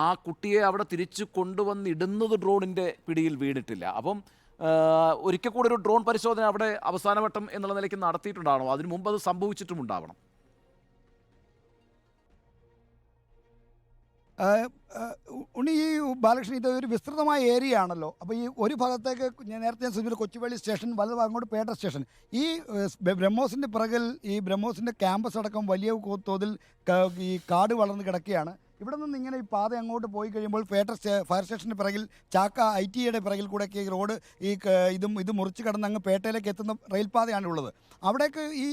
ആ കുട്ടിയെ അവിടെ തിരിച്ചു കൊണ്ടുവന്നിടുന്നത് ഡ്രോണിന്റെ പിടിയിൽ വീണിട്ടില്ല. അപ്പം ഒരിക്കൽ കൂടി ഒരു ഡ്രോൺ പരിശോധന അവിടെ അവസാനവട്ടം എന്നുള്ള നിലയ്ക്ക് നടത്തിയിട്ടുണ്ടാവണം അതിനു മുമ്പ് അത് സംഭവിച്ചിട്ടും ഉണ്ടാവണം ഏഹ്, ഏഹ്, ഉ- ഉണ്ണി ഈ ബാലകൃഷ്ണൻ ഇത് ഒരു വിസ്തൃതമായ ഏരിയ ആണല്ലോ. അപ്പോൾ ഈ ഒരു ഭാഗത്തേക്ക് ഞാൻ നേരത്തെ ഞാൻ സൂചിപ്പിച്ച കൊച്ചുവേളി സ്റ്റേഷൻ വലത് അങ്ങോട്ട് പേട്ട സ്റ്റേഷൻ. ഈ ബ്രഹ്മോസിന്റെ പിറകിൽ ഈ ബ്രഹ്മോസിന്റെ ക്യാമ്പസ് അടക്കം വലിയ തോതിൽ ഈ കാട് വളർന്ന് കിടക്കുകയാണ്. ഇവിടെ നിന്ന് ഇങ്ങനെ ഈ പാത അങ്ങോട്ട് പോയി കഴിയുമ്പോൾ ഫേട്ടർ ഫയർ സ്റ്റേഷന്റെ പിറകിൽ ചാക്ക ഐ ടി ഐയുടെ പിറകിൽ കൂടെയൊക്കെ ഈ റോഡ് ഈ ഇതും ഇത് മുറിച്ച് കടന്ന് അങ്ങ് പേട്ടയിലേക്ക് എത്തുന്ന റെയിൽപാതയാണ് ഉള്ളത്. അവിടേക്ക് ഈ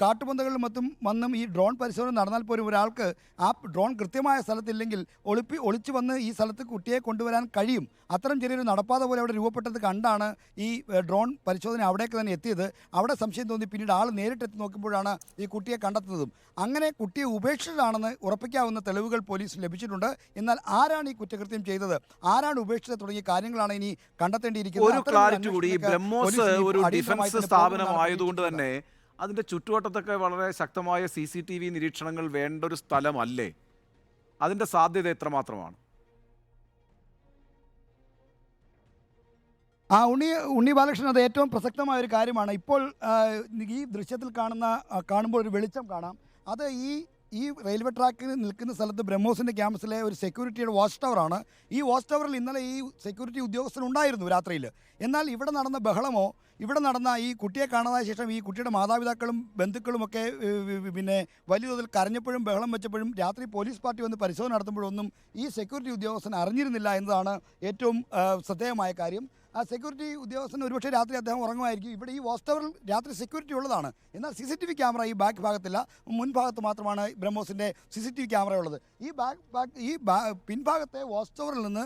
കാട്ടുപന്തകളിലും മറ്റും വന്നും ഈ ഡ്രോൺ പരിശോധന നടന്നാൽ പോലും ഒരാൾക്ക് ആ ഡ്രോൺ കൃത്യമായ സ്ഥലത്തില്ലെങ്കിൽ ഒളിപ്പി ഒളിച്ചു വന്ന് ഈ സ്ഥലത്ത് കുട്ടിയെ കൊണ്ടുവരാൻ കഴിയും. അത്തരം ചെറിയൊരു നടപ്പാത പോലെ അവിടെ രൂപപ്പെട്ടത് കണ്ടാണ് ഈ ഡ്രോൺ പരിശോധന അവിടേക്ക് തന്നെ എത്തിയത്. അവിടെ സംശയം തോന്നി പിന്നീട് ആൾ നേരിട്ടെത്തി നോക്കുമ്പോഴാണ് ഈ കുട്ടിയെ കണ്ടെത്തുന്നതും. അങ്ങനെ കുട്ടിയെ ഉപേക്ഷിച്ചതാണെന്ന് ഉറപ്പിക്കാവുന്ന തെളിവുകൾ പോലീസ് ലഭിച്ചിട്ടുണ്ട്. എന്നാൽ ആരാണ് ഈ കുറ്റകൃത്യം ചെയ്തത്? ആരാണ് ഉപേക്ഷിച്ചത്? തുടങ്ങിയ കാര്യങ്ങളാണ് ഇനി കണ്ടെത്തേണ്ടിയിരിക്കുന്നത്. ഒരു ക്ലാരിറ്റി കൂടി ബ്രഹ്മോസ് ഒരു ഡിഫൻസ് സ്ഥാപനമായതുകൊണ്ട് തന്നെ അതിന്റെ ചുറ്റുവട്ടത്തൊക്കെ വളരെ ശക്തമായ സി സി ടി വി നിരീക്ഷണങ്ങൾ വേണ്ട ഒരു സ്ഥലമല്ലേ? അതിന്റെ സാധ്യത എത്രമാത്രമാണ്? ആ ഉണ്ണി ഉണ്ണി ബാലകൃഷ്ണൻ അത് ഏറ്റവും പ്രസക്തമായ ഒരു കാര്യമാണ്. ഇപ്പോൾ ഈ ദൃശ്യത്തിൽ കാണുന്ന കാണുമ്പോൾ ഒരു വെളിച്ചം കാണാം. അത് ഈ ഈ റെയിൽവേ ട്രാക്കിൽ നിൽക്കുന്ന സ്ഥലത്ത് ബ്രഹ്മോസിന്റെ ക്യാമ്പസിലെ ഒരു സെക്യൂരിറ്റിയുടെ വാച്ച് ടവറാണ് ഈ വാച്ച് ടവറിൽ ഇന്നലെ ഈ സെക്യൂരിറ്റി ഉദ്യോഗസ്ഥൻ ഉണ്ടായിരുന്നു രാത്രിയിൽ. എന്നാൽ ഇവിടെ നടന്ന ബഹളമോ ഇവിടെ നടന്ന ഈ കുട്ടിയെ കാണാതായ ശേഷം ഈ കുട്ടിയുടെ മാതാപിതാക്കളും ബന്ധുക്കളുമൊക്കെ പിന്നെ വലിയ തോതിൽ കരഞ്ഞപ്പോഴും ബഹളം വെച്ചപ്പോഴും രാത്രി പോലീസ് പാർട്ടി വന്ന് പരിശോധന നടത്തുമ്പോഴൊന്നും ഈ സെക്യൂരിറ്റി ഉദ്യോഗസ്ഥൻ അറിഞ്ഞിരുന്നില്ല എന്നതാണ് ഏറ്റവും ശ്രദ്ധേയമായ കാര്യം. ആ സെക്യൂരിറ്റി ഉദ്യോഗസ്ഥൻ ഒരുപക്ഷെ രാത്രി അദ്ദേഹം ഉറങ്ങുമായിരിക്കും. ഇവിടെ ഈ വാസ്തവറിൽ രാത്രി സെക്യൂരിറ്റി ഉള്ളതാണ്. എന്നാൽ C C T V camera ഈ ബാക്ക് ഭാഗത്തില്ല. മുൻഭാഗത്ത് മാത്രമാണ് ബ്രഹ്മോസിന്റെ C C T V camera ഉള്ളത്. ഈ ബാക്ക് ബാക്ക് ഈ പിൻഭാഗത്തെ വാസ്തവറിൽ നിന്ന്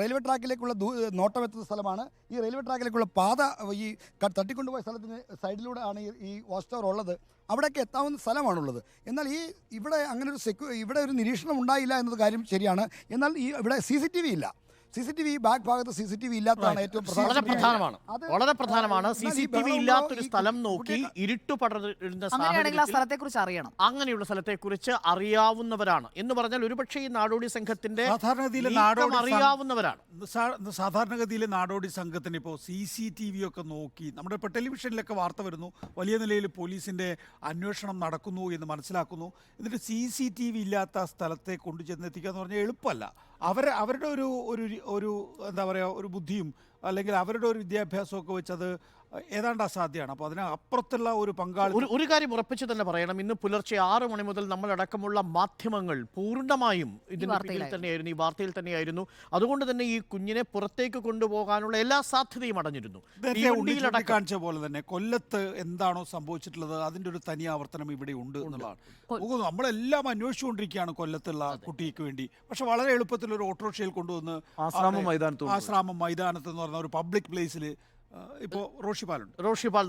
റെയിൽവേ ട്രാക്കിലേക്കുള്ള ദൂ നോട്ടമെത്തുന്ന സ്ഥലമാണ്. ഈ റെയിൽവേ ട്രാക്കിലേക്കുള്ള പാത ഈ തട്ടിക്കൊണ്ടുപോയ സ്ഥലത്തിന് സൈഡിലൂടെ ആണ് ഈ- വാച്ച് ടവർ ഉള്ളത്. അവിടെയൊക്കെ എത്താവുന്ന സ്ഥലമാണുള്ളത്. എന്നാൽ ഈ ഇവിടെ അങ്ങനെ ഒരു സെക്യൂ ഇവിടെ ഒരു നിരീക്ഷണം ഉണ്ടായില്ല എന്നത് കാര്യം ശരിയാണ്. എന്നാൽ ഈ ഇവിടെ സി ഇല്ല. C C T V back ഭാഗത്ത് സി സി ടി വി ഇല്ലാത്തതാണ് ഏറ്റവും വളരെ പ്രധാനമാണ്. വളരെ പ്രധാനമാണ്. സി സി ടി വി ഇല്ലാത്തൊരു സ്ഥലം നോക്കി ഇരുട്ട് പടരുന്ന സ്ഥലത്തെക്കുറിച്ച് അറിയണം. അങ്ങനെയുള്ള സ്ഥലത്തെക്കുറിച്ച് അറിയാവുന്നവരാണ്. എന്ന് പറഞ്ഞാൽ ഒരുപക്ഷെ ഈ നാടോടി സംഘത്തിന്റെ സാധാരണഗതിയിലെ നാടോടി അറിയാവുന്നവരാണ്. സാധാരണഗതിയിലെ നാടോടി സംഘത്തിന് ഇപ്പോൾ സി സി ടി വി ഒക്കെ നോക്കി നമ്മുടെ ഇപ്പോൾ ടെലിവിഷനിലൊക്കെ വാർത്ത വരുന്നു. വലിയ നിലയിൽ പോലീസിന്റെ അന്വേഷണം നടക്കുന്നു എന്ന് മനസ്സിലാക്കുന്നു. എന്നിട്ട് സി സി ടി വി ഇല്ലാത്ത സ്ഥലത്തെ കൊണ്ടു ചെന്നെത്തിക്കുക എന്ന് പറഞ്ഞാൽ എളുപ്പമല്ല. അവർ അവരുടെ ഒരു ഒരു ഒരു എന്താ പറയുക ഒരു ബുദ്ധിയും അല്ലെങ്കിൽ അവരുടെ ഒരു വിദ്യാഭ്യാസമൊക്കെ വെച്ചത് ഏതാണ്ട് അസാധ്യമാണ്. അപ്പോൾ അതിന് അപ്പുറത്തുള്ള ഒരു പങ്കാളി ഒരു ഒരു കാര്യം ഉറപ്പിച്ചു തന്നെ പറയണം. ഇന്ന് പുലർച്ചെ ആറ് മണി മുതൽ നമ്മളടക്കമുള്ള മാധ്യമങ്ങൾ പൂർണമായും ഇതിന്റെ പിന്നിൽ. തന്നെയായിരുന്നു ഈ വാർത്തയിൽ തന്നെയായിരുന്നു. അതുകൊണ്ട് തന്നെ ഈ കുഞ്ഞിനെ പുറത്തേക്ക് കൊണ്ടുപോകാനുള്ള എല്ലാ സാധ്യതയും അടഞ്ഞിരുന്നു. കാണിച്ച പോലെ തന്നെ കൊല്ലത്ത് എന്താണോ സംഭവിച്ചിട്ടുള്ളത് അതിന്റെ ഒരു തനി ആവർത്തനം ഇവിടെ ഉണ്ട് എന്നുള്ളതാണ്. നമ്മളെല്ലാം അന്വേഷിച്ചുകൊണ്ടിരിക്കുകയാണ് കൊല്ലത്തുള്ള കുട്ടിക്ക് വേണ്ടി. പക്ഷെ വളരെ എളുപ്പത്തിൽ ഒരു ഓട്ടോറിക്ഷയിൽ കൊണ്ടുവന്ന് ആശ്രാമം മൈതാനത്ത്. ആശ്രാമം മൈതാനത്ത് എന്ന് പറഞ്ഞ ഒരു പബ്ലിക് പ്ലേസിൽ ഇപ്പോൾ റോഷിപാലുണ്ട് റോഷിപാൽ